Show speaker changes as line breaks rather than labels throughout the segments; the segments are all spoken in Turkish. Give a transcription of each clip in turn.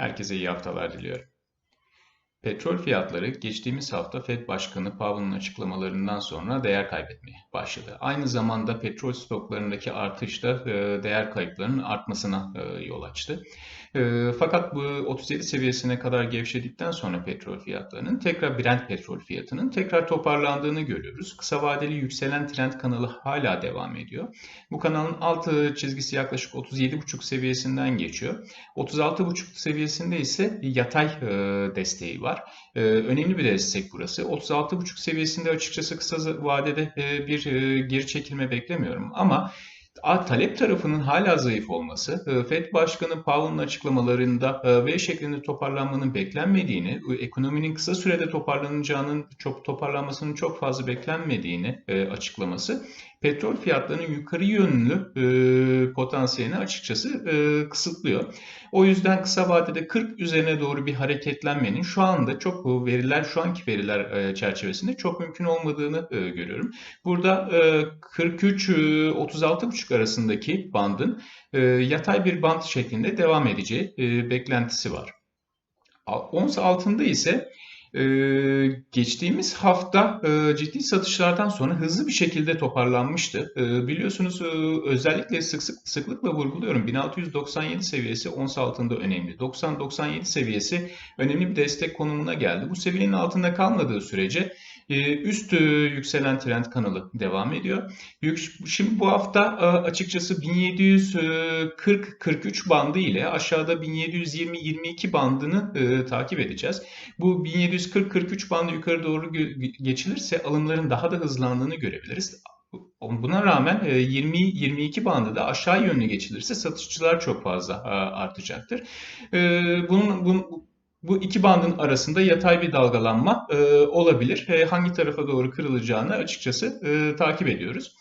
Herkese iyi haftalar diliyorum. Petrol fiyatları geçtiğimiz hafta Fed Başkanı Powell'ın açıklamalarından sonra değer kaybetmeye başladı. Aynı zamanda petrol stoklarındaki artış da e, değer kayıplarının artmasına e, yol açtı. E, fakat bu 37 seviyesine kadar gevşedikten sonra petrol fiyatlarının tekrar Brent petrol fiyatının tekrar toparlandığını görüyoruz. Kısa vadeli yükselen trend kanalı hala devam ediyor. Bu kanalın alt çizgisi yaklaşık 37,5 seviyesinden geçiyor. 36,5 seviyesinde ise yatay desteği var. Ee, önemli bir destek burası. 36,5 seviyesinde açıkçası kısa vadede e, bir e, geri çekilme beklemiyorum. Ama talep tarafının hala zayıf olması, e, FED Başkanı Powell'ın açıklamalarında e, V şeklinde toparlanmanın beklenmediğini, ekonominin kısa sürede toparlanacağının çok toparlanmasının çok fazla beklenmediğini e, açıklaması petrol fiyatlarının yukarı yönlü e, potansiyelini açıkçası e, kısıtlıyor. O yüzden kısa vadede 40 üzerine doğru bir hareketlenmenin şu anda çok veriler, şu anki veriler e, çerçevesinde çok mümkün olmadığını e, görüyorum. Burada e, 43-36,5 arasındaki bandın e, yatay bir band şeklinde devam edeceği e, beklentisi var. Ons altında ise ee, geçtiğimiz hafta e, ciddi satışlardan sonra hızlı bir şekilde toparlanmıştı. E, biliyorsunuz e, özellikle sık sık sıklıkla vurguluyorum 1697 seviyesi ons altında önemli. 90-97 seviyesi önemli bir destek konumuna geldi. Bu seviyenin altında kalmadığı sürece üst e, yükselen trend kanalı devam ediyor. Şimdi bu hafta e, açıkçası 1740-43 bandı ile aşağıda 1720-22 bandını e, takip edeceğiz. Bu 1740-43 bandı yukarı doğru geçilirse alımların daha da hızlandığını görebiliriz. Buna rağmen 20-22 bandı da aşağı yönlü geçilirse satışçılar çok fazla artacaktır. Bunun, bunun bu iki bandın arasında yatay bir dalgalanma e, olabilir. E, hangi tarafa doğru kırılacağını açıkçası e, takip ediyoruz.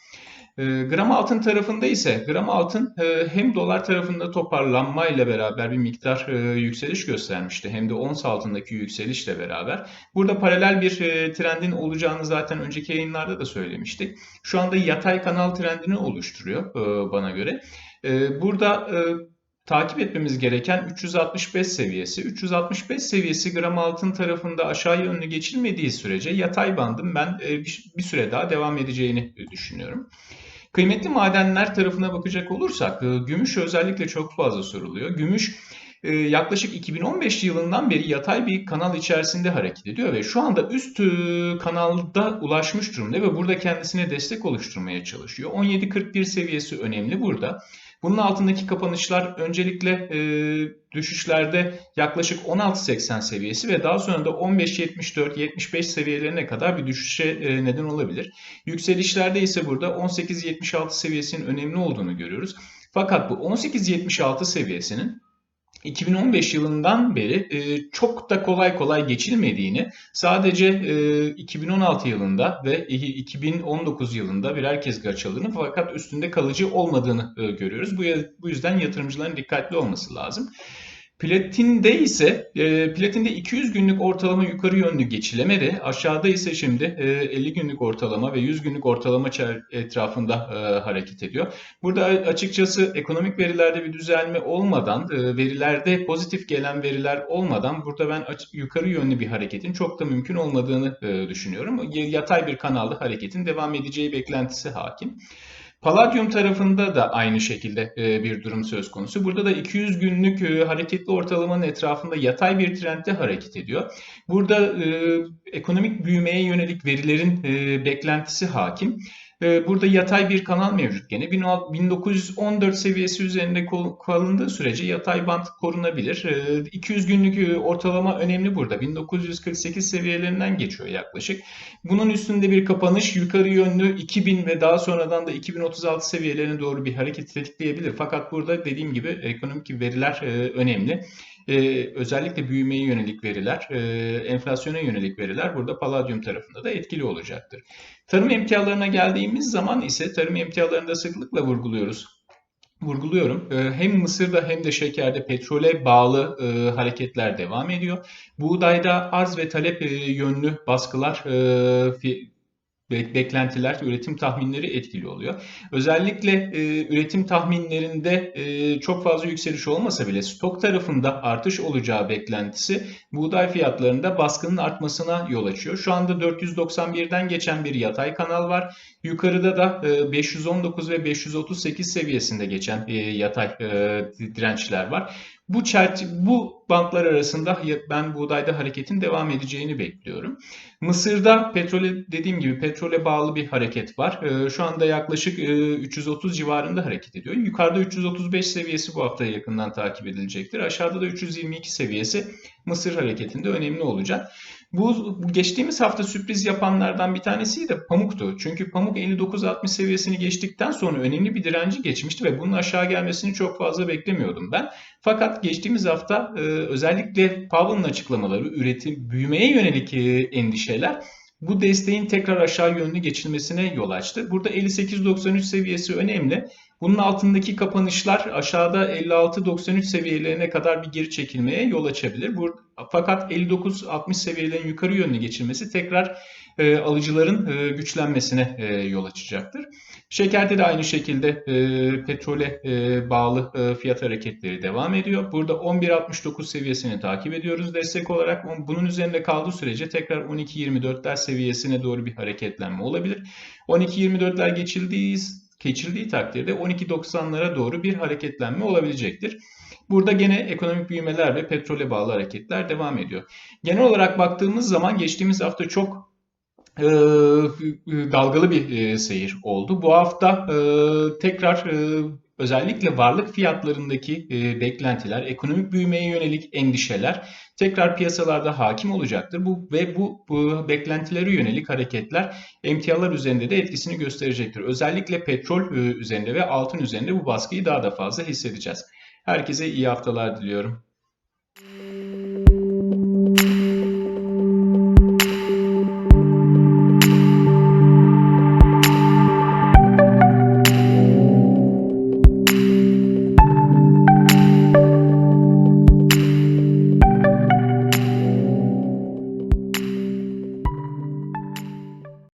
E, gram altın tarafında ise gram altın e, hem dolar tarafında toparlanma ile beraber bir miktar e, yükseliş göstermişti. Hem de ons altındaki yükselişle beraber. Burada paralel bir e, trendin olacağını zaten önceki yayınlarda da söylemiştik. Şu anda yatay kanal trendini oluşturuyor e, bana göre. E, burada... E, takip etmemiz gereken 365 seviyesi. 365 seviyesi gram altın tarafında aşağı yönlü geçilmediği sürece yatay bandım ben e, bir süre daha devam edeceğini düşünüyorum. Kıymetli madenler tarafına bakacak olursak e, gümüş özellikle çok fazla soruluyor. Gümüş e, yaklaşık 2015 yılından beri yatay bir kanal içerisinde hareket ediyor ve şu anda üst kanalda ulaşmış durumda ve burada kendisine destek oluşturmaya çalışıyor. 17.41 seviyesi önemli burada. Bunun altındaki kapanışlar öncelikle e, düşüşlerde yaklaşık 16.80 seviyesi ve daha sonra da 15.74-75 seviyelerine kadar bir düşüşe e, neden olabilir. Yükselişlerde ise burada 18.76 seviyesinin önemli olduğunu görüyoruz. Fakat bu 18.76 seviyesinin 2015 yılından beri e, çok da kolay kolay geçilmediğini sadece e, 2016 yılında ve 2019 yılında birer kez açıldığını fakat üstünde kalıcı olmadığını e, görüyoruz. Bu, bu yüzden yatırımcıların dikkatli olması lazım. Platinde ise e, platinde 200 günlük ortalama yukarı yönlü geçilemedi. Aşağıda ise şimdi e, 50 günlük ortalama ve 100 günlük ortalama etrafında e, hareket ediyor. Burada açıkçası ekonomik verilerde bir düzelme olmadan, e, verilerde pozitif gelen veriler olmadan burada ben yukarı yönlü bir hareketin çok da mümkün olmadığını e, düşünüyorum. Yatay bir kanalda hareketin devam edeceği beklentisi hakim. Palladium tarafında da aynı şekilde e, bir durum söz konusu. Burada da 200 günlük e, hareketli ortalamanın etrafında yatay bir trendde hareket ediyor. Burada e, ekonomik büyümeye yönelik verilerin beklentisi hakim. Ee, burada yatay bir kanal mevcut gene. 1914 seviyesi üzerinde kalındığı sürece yatay bant korunabilir. 200 ee, günlük e, ortalama önemli burada. 1948 seviyelerinden geçiyor yaklaşık. Bunun üstünde bir kapanış yukarı yönlü 2000 ve daha sonradan da 2036 seviyelerine doğru bir hareket tetikleyebilir. Fakat burada dediğim gibi ekonomik veriler e, önemli e, özellikle büyümeye yönelik veriler, e, enflasyona yönelik veriler burada paladyum tarafında da etkili olacaktır. Tarım emtialarına geldiğimiz zaman ise tarım emtialarında sıklıkla vurguluyoruz vurguluyorum. E, hem Mısır'da hem de şekerde petrole bağlı e, hareketler devam ediyor. Buğdayda arz ve talep e, yönlü baskılar e, beklentiler, üretim tahminleri etkili oluyor. Özellikle e, üretim tahminlerinde e, çok fazla yükseliş olmasa bile stok tarafında artış olacağı beklentisi buğday fiyatlarında baskının artmasına yol açıyor. Şu anda 491'den geçen bir yatay kanal var. Yukarıda da e, 519 ve 538 seviyesinde geçen e, yatay e, dirençler var. Bu çerçe bu bantlar arasında ben buğdayda hareketin devam edeceğini bekliyorum. Mısır'da petrole dediğim gibi petrole bağlı bir hareket var. Ee, Şu anda yaklaşık e, 330 civarında hareket ediyor. Yukarıda 335 seviyesi bu haftaya yakından takip edilecektir. Aşağıda da 322 seviyesi Mısır hareketinde önemli olacak. Bu, bu geçtiğimiz hafta sürpriz yapanlardan bir tanesi de pamuktu. Çünkü pamuk 59-60 seviyesini geçtikten sonra önemli bir direnci geçmişti ve bunun aşağı gelmesini çok fazla beklemiyordum ben. Fakat geçtiğimiz hafta e, özellikle Powell'ın açıklamaları, üretim, büyümeye yönelik e, endişeler bu desteğin tekrar aşağı yönlü geçilmesine yol açtı. Burada 58.93 seviyesi önemli. Bunun altındaki kapanışlar aşağıda 56-93 seviyelerine kadar bir geri çekilmeye yol açabilir. Bu, fakat 59-60 seviyelerin yukarı yönlü geçilmesi tekrar e, alıcıların e, güçlenmesine e, yol açacaktır. Şekerde de aynı şekilde e, petrole e, bağlı e, fiyat hareketleri devam ediyor. Burada 11.69 seviyesini takip ediyoruz destek olarak. Bunun üzerinde kaldığı sürece tekrar 12.24'ler seviyesine doğru bir hareketlenme olabilir. 12.24'ler geçildiği geçildiği takdirde 12.90'lara doğru bir hareketlenme olabilecektir. Burada gene ekonomik büyümeler ve petrole bağlı hareketler devam ediyor. Genel olarak baktığımız zaman geçtiğimiz hafta çok e, dalgalı bir e, seyir oldu. Bu hafta e, tekrar e, özellikle varlık fiyatlarındaki e, beklentiler, ekonomik büyümeye yönelik endişeler tekrar piyasalarda hakim olacaktır. Bu ve bu, bu beklentilere yönelik hareketler emtialar üzerinde de etkisini gösterecektir. Özellikle petrol e, üzerinde ve altın üzerinde bu baskıyı daha da fazla hissedeceğiz. Herkese iyi haftalar diliyorum.